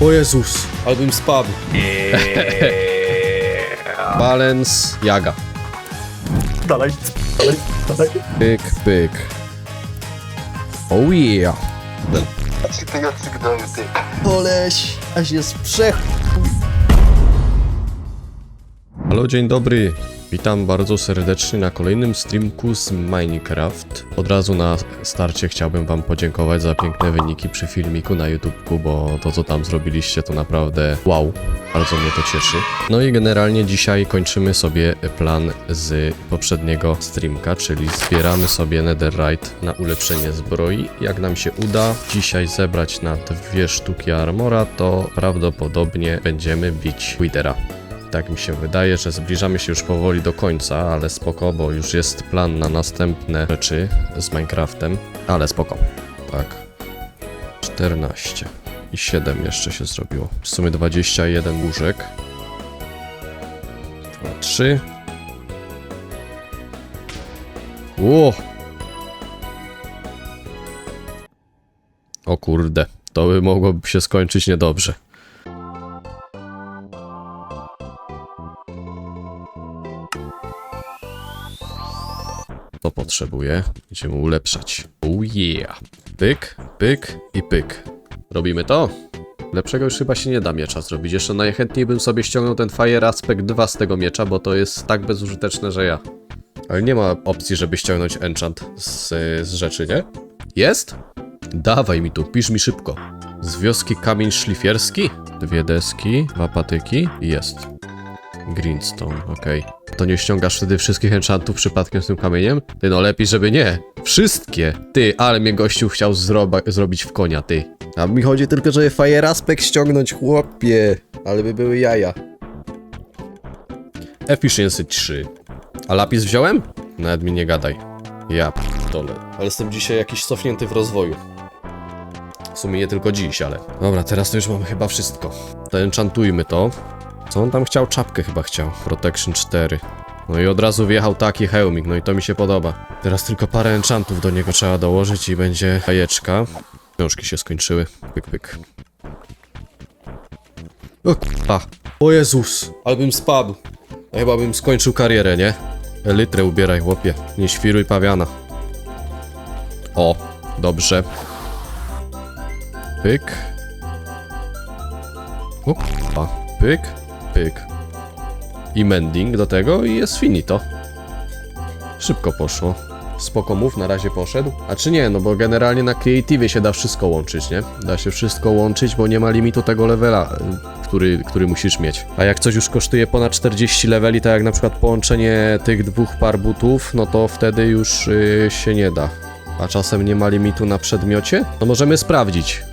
O Jezus, albym spadł. Balance Jaga. Dalej, dalej, dalej. Pyk, pyk. Oh yeah. Cytujący gnoju, ty. Koleś, aż jest przech... Halo, dzień dobry. Witam bardzo serdecznie na kolejnym streamku z Minecraft. Od razu na starcie chciałbym wam podziękować za piękne wyniki przy filmiku na YouTubeku, bo to co tam zrobiliście to naprawdę wow. Bardzo mnie to cieszy. No i generalnie dzisiaj kończymy sobie plan z poprzedniego streamka, czyli zbieramy sobie netherite na ulepszenie zbroi. Jak nam się uda dzisiaj zebrać na dwie sztuki armora, to prawdopodobnie będziemy bić Withera. Tak mi się wydaje, że zbliżamy się już powoli do końca, ale spoko, bo już jest plan na następne rzeczy z Minecraftem, ale spoko. Tak. 14 i 7 jeszcze się zrobiło. W sumie 21 łóżek. 2, 3. Ło! O kurde, to by mogłoby się skończyć niedobrze. To potrzebuję. Będziemy ulepszać. Oh yeah. Pyk, pyk i pyk. Robimy to? Lepszego już chyba się nie da miecza zrobić. Jeszcze najchętniej bym sobie ściągnął ten Fire Aspect 2 z tego miecza, bo to jest tak bezużyteczne, że ja. Ale nie ma opcji, żeby ściągnąć enchant z, z rzeczy, nie? Jest? Dawaj mi tu, pisz mi szybko. Z wioski kamień szlifierski? Dwie deski, dwa patyki i jest. Greenstone, okej. To nie ściągasz wtedy wszystkich enchantów przypadkiem z tym kamieniem? Ty no lepiej, żeby nie. Wszystkie. Ty, ale mnie gościu chciał zroba- zrobić w konia, ty. A mi chodzi tylko, żeby Fire Aspect ściągnąć, chłopie. Ale by były jaja. Efficiency 3. A lapis wziąłem? Nawet mi nie gadaj. Ja dole. Ale jestem dzisiaj jakiś cofnięty w rozwoju. W sumie nie tylko dziś, ale... Dobra, teraz to już mamy chyba wszystko. To enchantujmy to. Co on tam chciał? Czapkę chyba chciał. Protection 4. No i od razu wjechał taki hełmik, no i to mi się podoba. Teraz tylko parę enchantów do niego trzeba dołożyć i będzie jajeczka. Książki się skończyły. Pyk, pyk. O k***a. O Jezus, albym spadł. Chyba bym skończył karierę, nie? Elytrę ubieraj, chłopie. Nie świruj pawiana. O, dobrze. Pyk. O k***a. Pyk, pyk. I mending do tego i jest finito. Szybko poszło. Spoko move, na razie poszedł. A czy nie, no bo generalnie na Creative się da wszystko łączyć, nie? Da się wszystko łączyć, bo nie ma limitu tego levela, y, który, który musisz mieć. A jak coś już kosztuje ponad 40 leveli, tak jak na przykład połączenie tych dwóch par butów, no to wtedy już y, się nie da. A czasem nie ma limitu na przedmiocie? No możemy sprawdzić.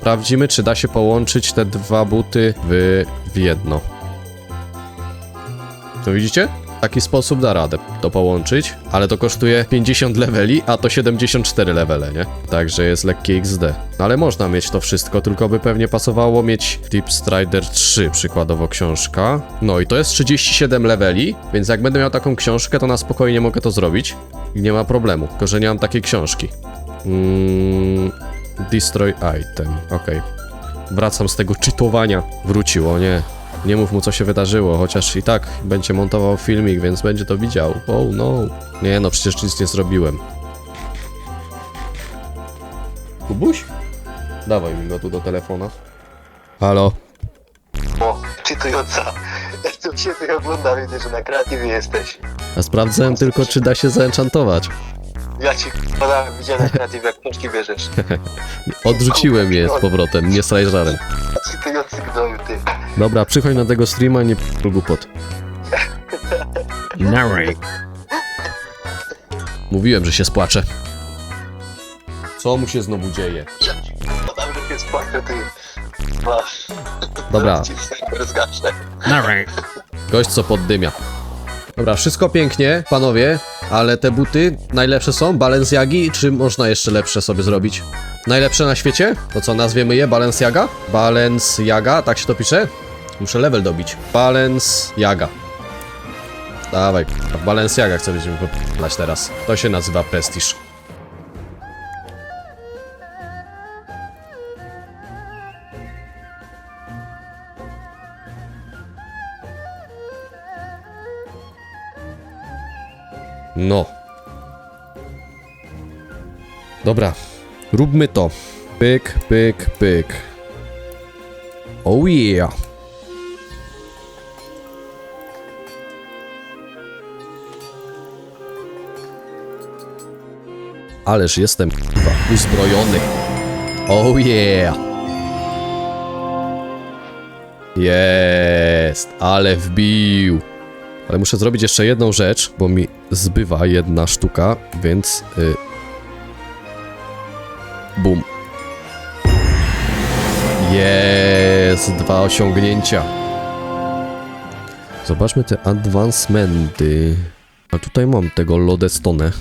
Sprawdzimy, czy da się połączyć te dwa buty w, w jedno. No widzicie? W taki sposób da radę to połączyć, ale to kosztuje 50 leveli, a to 74 levele, nie? Także jest lekkie XD. No ale można mieć to wszystko, tylko by pewnie pasowało mieć Deep Strider 3, przykładowo książka. No i to jest 37 leveli, więc jak będę miał taką książkę, to na spokojnie mogę to zrobić. Nie ma problemu, tylko że nie mam takiej książki. Mm, destroy item, okej. Wracam z tego czytowania. Wróciło, nie. Nie mów mu co się wydarzyło, chociaż i tak będzie montował filmik, więc będzie to widział. Oh no. Nie no, przecież nic nie zrobiłem. Kubuś? Dawaj mi go tu do telefona. Halo. O, czytująca. Jak to się ty ogląda, widzę, że na kreatywie jesteś. A sprawdzałem tylko, czy da się zaenchantować. Ja ci podałem, widziałem na kreatywie, jak książki bierzesz. Odrzuciłem je z powrotem, nie straj żarem. Cytujący gnoju, ty. Dobra, przychodź na tego streama, nie p*** głupot. Mówiłem, że się spłaczę. Co mu się znowu dzieje? Ja ci że jest ty. Masz. Dobra. Zaraz ci snajper zgaszę. Gość co poddymia. Dobra, wszystko pięknie, panowie, ale te buty najlepsze są? Balenciagi, czy można jeszcze lepsze sobie zrobić? Najlepsze na świecie? To co, nazwiemy je Balenciaga? Balenciaga, tak się to pisze? Muszę level dobić. Balenciaga. Dawaj, Balenciaga chcę będziemy popalać teraz. To się nazywa prestiż. No. Dobra, róbmy to. Pyk, pyk, pyk. Oh yeah. Ależ jestem uzbrojony. Oh yeah. Jest, ale wbił. Ale muszę zrobić jeszcze jedną rzecz, bo mi zbywa jedna sztuka, więc... Y... Bum. Jest, dwa osiągnięcia. Zobaczmy te advancementy. A tutaj mam tego lodestone.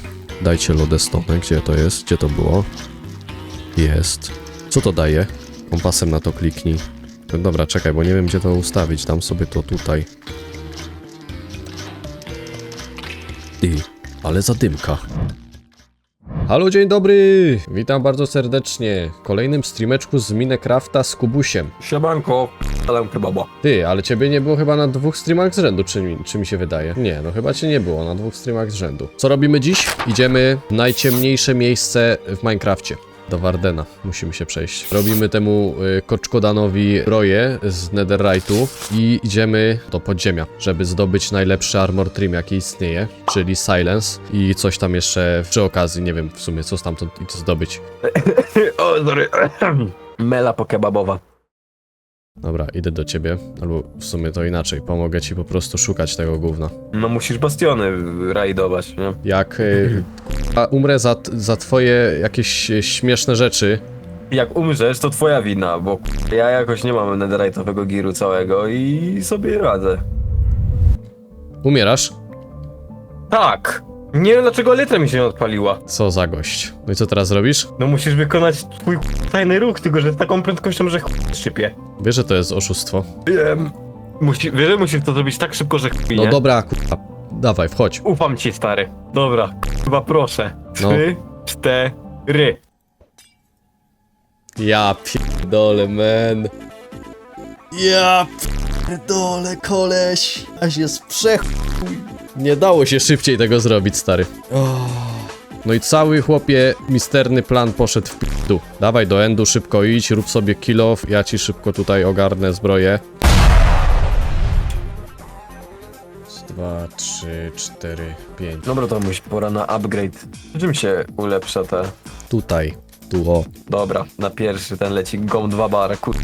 Dajcie lodestone, gdzie to jest? Gdzie to było? Jest. Co to daje? Kompasem na to kliknij. No Dobra, czekaj, bo nie wiem gdzie to ustawić. Dam sobie to tutaj. Ty, ale zadymka. Halo, dzień dobry! Witam bardzo serdecznie w kolejnym streameczku z Minecrafta z Kubusiem. Siemanko, ale kebaba. Ty, ale ciebie nie było chyba na dwóch streamach z rzędu, czy, mi- czy mi się wydaje? Nie, no chyba cię nie było na dwóch streamach z rzędu. Co robimy dziś? Idziemy w najciemniejsze miejsce w Minecrafcie. Do Wardena musimy się przejść. Robimy temu y, Koczkodanowi broję z Netherite'u i idziemy do podziemia, żeby zdobyć najlepszy armor trim jaki istnieje, czyli Silence i coś tam jeszcze przy okazji, nie wiem w sumie co stamtąd zdobyć. o, sorry. Mela pokebabowa. Dobra, idę do ciebie, albo w sumie to inaczej, pomogę ci po prostu szukać tego gówna. No musisz bastiony rajdować, nie? Jak y, k***a, umrę za, za twoje jakieś śmieszne rzeczy, Jak umrzesz, to twoja wina, bo ja jakoś nie mam netherite'owego giru całego i sobie radzę. umierasz? Tak! Nie wiem dlaczego litra mi się nie odpaliła. Co za gość. No i co teraz robisz? No musisz wykonać twój tajny ruch, tylko że z taką prędkością, że szczypie. Wiesz, że to jest oszustwo. Wiem. Musi, wiesz, że musisz to zrobić tak szybko, że chwilę. No dobra, k***a, dawaj, wchodź. Ufam ci, stary. Dobra, chyba proszę. No. Trzy, cztery. Ja pierdolę, man. Ja pierdolę, koleś. Aż jest przechuj. Nie dało się szybciej tego zrobić, stary. No i cały chłopie misterny plan poszedł w p***u. Dawaj do endu, szybko idź, rób sobie kill off, ja ci szybko tutaj ogarnę zbroję. Dwa, trzy, cztery, pięć. Dobra, to musi pora na upgrade. Czym się ulepsza te? Tutaj, tu o. Dobra, na pierwszy ten leci GOM 2 bar, kur...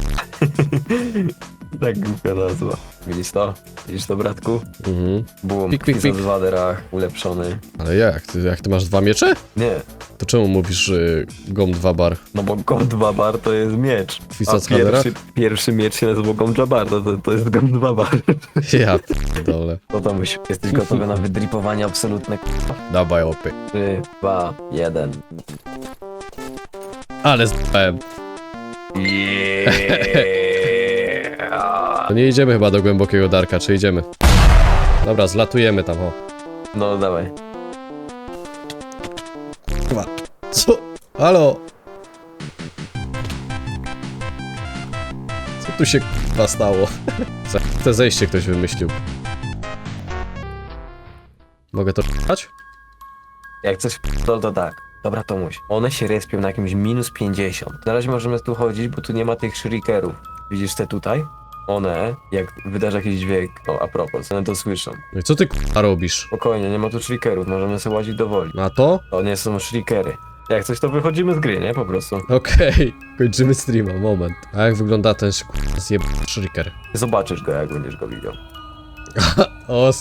tak głupia nazwa. Widzisz to? Widzisz to, bratku? Mhm. Boom, Pik, pik, pik, waderach, ulepszony. Ale jak? Ty, jak ty masz dwa miecze? Nie, To czemu mówisz y, GOM 2 bar? no bo GOM 2 bar to jest miecz. Twisa A hadera? pierwszy, pierwszy miecz się nazywa GOM 2 bar, to, to, jest GOM 2 bar. Ja pierdolę. No to musi. Jesteś gotowy na wydripowanie absolutne? Dawaj opy. 3, 2, 1. Ale zdałem. Yeah. To nie idziemy chyba do głębokiego darka, czy idziemy? Dobra, zlatujemy tam, o. No dawaj. Co? Halo? Co tu się k***a stało? Te zejście ktoś wymyślił? Mogę to p***ać? Jak coś to, to tak. Dobra, Tomuś. One się respią na jakimś minus 50. Na razie możemy tu chodzić, bo tu nie ma tych shurikerów. Widzisz te tutaj? One, jak wydasz jakiś dźwięk, no a propos, one to słyszą. No i co ty k***a robisz? Spokojnie, nie ma tu shurikerów, możemy sobie łazić do woli. Na to? To nie są shrikery. Jak coś, to wychodzimy z gry, nie? Po prostu. Okej, kończymy streama, moment. A jak wygląda ten k***a zjeb... shriker? Zobaczysz go, jak będziesz go widział. O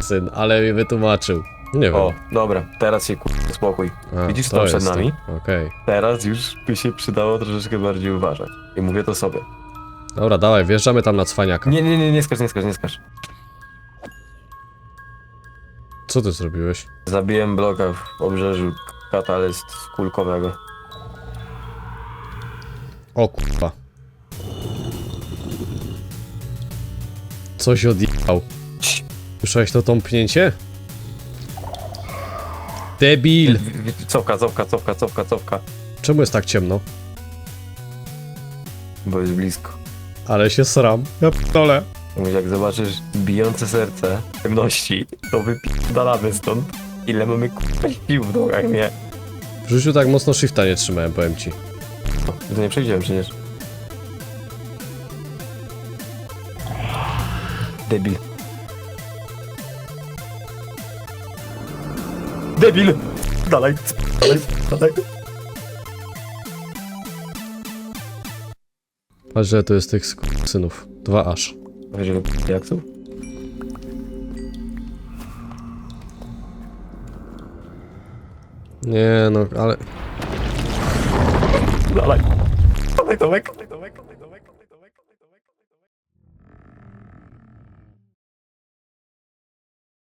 syn, ale mi wytłumaczył. Nie wiem. O, dobra, teraz się kur... spokój. A, widzisz to przed jest to. nami? Okej. Teraz już by się przydało troszeczkę bardziej uważać. I mówię to sobie. Dobra, dawaj, wjeżdżamy tam na cwaniaka. Nie, nie, nie, nie skacz, nie skacz, nie skacz. Co ty zrobiłeś? Zabiłem bloka w obrzeżu katalyst kulkowego. O kurwa. Coś odjechał. Słyszałeś to tąpnięcie? Debil! Cofka, cofka, cofka, cofka, cofka. Czemu jest tak ciemno? Bo jest blisko. Ale się sram. Ja p***dolę. Jak zobaczysz bijące serce ciemności, to wypierdalamy stąd. Ile mamy k***a sił w nogach, nie? W życiu tak mocno shifta nie trzymałem, powiem ci. To nie przejdziemy przecież. Debil. Debil! Dalej, dalej, dalej. Patrz, że to jest tych synów. Dwa aż. Wiesz, jak tu? Nie no, ale... Dalej. Dalej, Tomek, Tomek, dalej.